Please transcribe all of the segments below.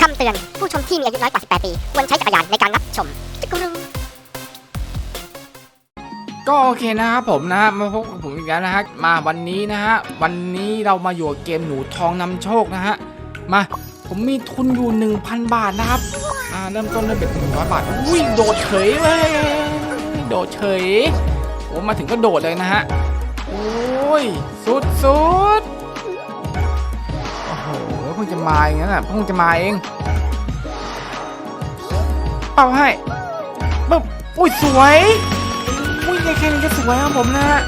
คำเตือน ผู้ชมที่มีอายุน้อยกว่า 18 ปี ควรใช้จักรยานในการรับชมจักรยานก็โอเคนะครับผมนะฮะมาพบกับผมอีกแล้วนะฮะมาวันนี้นะฮะวันนี้เรามาอยู่กับเกมหนูทองนำโชคนะฮะมาผมมีทุนอยู่ 1,000 บาทนะครับอ่าเริ่มต้นด้วยเบ็ด100 บาทอุ้ยโดดเฉยเลยโดดเฉยโอ้มาถึงก็โดดเลยนะฮะโอ้ยสุดสุด มาอย่างนั้นอะเพิ่งจะมาเองเป่าให้ปึ๊บอุ้ยสวยอุ้ยในแค่นี้ก็สวยครับผมนะฮะ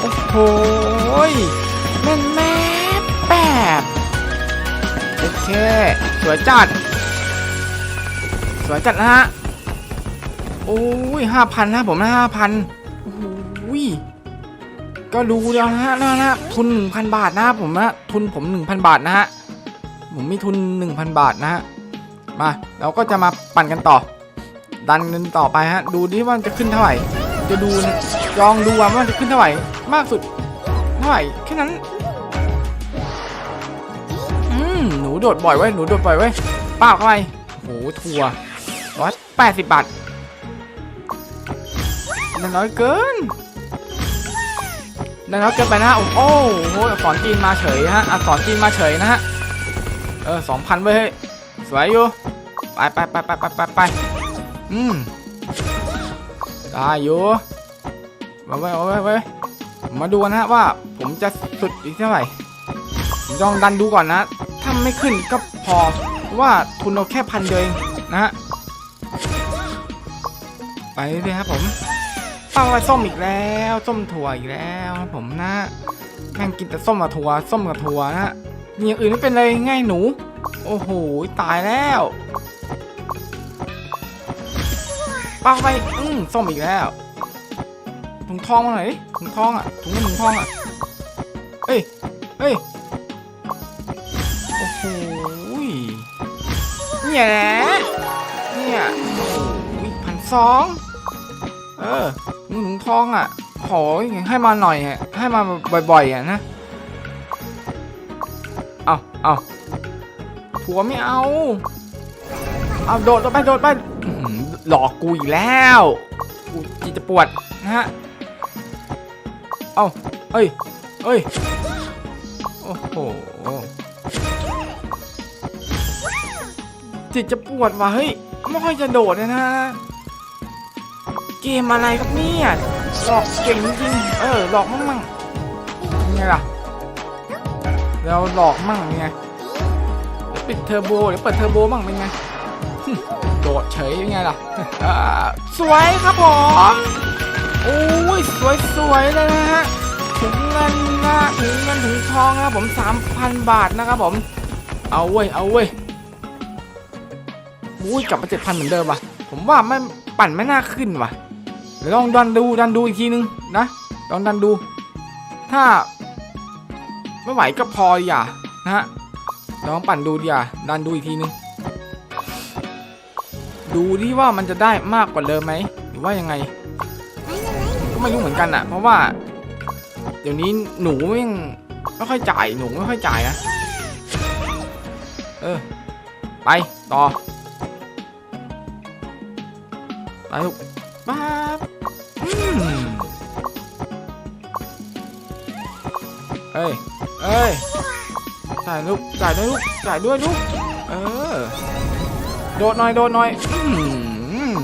โอ้โหแม่นแม่แปบโอเคสวยจัด สวยจัดนะฮะโอ้ยห้าพันนะผมนะห้าพันโอ้ยก็ดูแล้วนะฮะนะฮะทุนหนึ่งพันบาทนะผมนะทุนผมหนึ่งพันบาทนะฮะ ผมมีทุนหนึ่งพันบาทนะฮะ มาเราก็จะมาปั่นกันต่อ ดันเงินต่อไปฮะ ดูดิว่าจะขึ้นเท่าไหร่ จะดูลองดูว่ามันจะขึ้นเท่าไหร่ มากสุดเท่าไหร่แค่นั้น อืมหนูโดดบ่อยไว้ยหนูโดดบ่อยไว้ยป้าเข้าไปโอ้โหทัวร้อยแปดสิบบาทมันน้อยเกินนน้อยเกินไปนะโอ้โหโหอักษรจีนมาเฉยฮะอักษรจีนมาเฉยนะฮะ เออสองพันเว้ยเฮ้ยสวยอยู่ ไปไปไปไปไปไปไปอืมได้อยู่มาไว้เอาไว้ไว้มาดูกันนะฮะว่าผมจะสุดอีกเท่าไหร่ลองดันดูก่อนนะ ถ้าไม่ขึ้นก็พอว่าทุนเราแค่พันเดียวเองนะฮะ ไปเลยครับผมป้าไว้ส้มอีกแล้ว ส้มถั่วอีกแล้วครับผมนะแม่งกินแต่ส้มกับถั่ว ส้มกับถั่วนะฮะ มีอย่างอื่นไม่เป็นเลยง่ายหนู โอ้โห ตายแล้วปาไปอืมส้มอีกแล้วถุงทองมาหน่อยดิถุงทองอะถุงเงินถุงทองอะเอ้ยเอ้ยโอ้โหเนี่ยแหละเนี่ยโอ้โหพันสองเออถุงทองอะขอให้มาหน่อยอะให้มาบ่อยๆอะนะ เอาเอาผัวไม่เอา เอาโดดลงไปโดดไปหลอกกูอีกแล้วกูจีจะปวดนะฮะ เอาเอ้ยเอ้ย โอ้โหจิตจะปวดว่ะเฮ้ยไม่ค่อยจะโดดเลยนะเกมอะไรครับเนี่ยหลอกเก่งจริงเออหลอกมั่งมั่งยังไงล่ะ เราหลอกมั่งเป็นไงปิดเทอร์โบเดี๋ยวเปิดเทอร์โบมั่งเป็นไงโดดเฉยเป็นไงล่ะอ่าสวยครับผมโอ้ยสวยสวยเลยนะฮะถึงเงินนะถึงเงินถึงทองนะครับผม3,000บาทนะครับผม เอาเว้ยเอาเว้ยอุ้ยกลับมา7,000เหมือนเดิมว่ะ ผมว่าไม่ปั่นไม่น่าขึ้นว่ะเดี๋ยวลองดันดูดันดูอีกทีนึงนะลองดันดู ถ้า ไม่ไหวก็พออย่านะฮะลองปั่นดูดิอะดันดูอีกทีนึง ดูที่ว่ามันจะได้มากกว่าเดิมไหมหรือว่ายังไง ก็ไม่รู้เหมือนกันอะ เพราะว่า เดี๋ยวนี้หนูยังไม่ค่อยจ่ายหนูไม่ค่อยจ่ายนะเออ ไป ต่อไปลูกป๊าเอ้ย เอ้ยจ่ายลูกจ่ายด้วยลูกจ่ายด้วยลูกเออโดดหน่อยโดดหน่อยอืม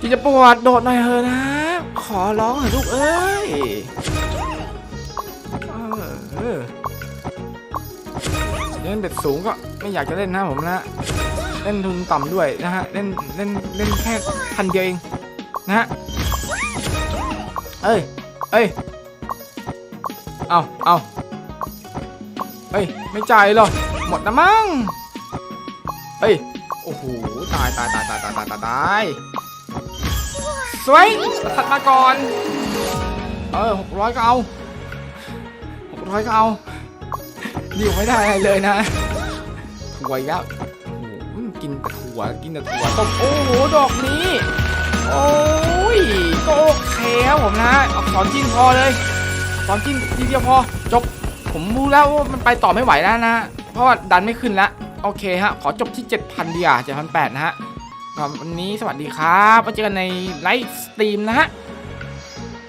จีจะปวดโดดหน่อยเถอะนะ ขอร้องเถอะลูกเอ้ยเออเออเล่นเบ็ดสูงก็ไม่อยากจะเล่นนะผมนะเล่นทุนต่ำด้วยนะฮะเล่นเล่นเล่นแค่พันเดียวเองนะฮะเอ้ยเอ้ย เอาเอาเฮ้ย ไม่จ่ายหรอ หมดนะมั้ง เฮ้ย โอ้โห ตายตายตายตายตายตายตายตายสวยตัดมาก่อน เออหกร้อยก็เอาหกร้อยก็เอาอยู่ไม่ได้เลยนะ ถั่วอีกแล้วโอ้โหกินถั่ว กินแต่ถั่วต้มโอ้โห ดอกนี้ โอ้ย ก็โอเคครับผมนะอักษรจีนพอเลย อักษรจีนทีเดียวพอจบ ผมรู้แล้วว่ามันไปต่อไม่ไหวแล้วนะ เพราะว่าดันไม่ขึ้นแล้วโอเคฮะ ขอจบที่ 7,000ดีอะ7,800นะฮะสำหรับวันนี้สวัสดีครับไว้เจอกันในไลฟ์สตรีมนะฮะ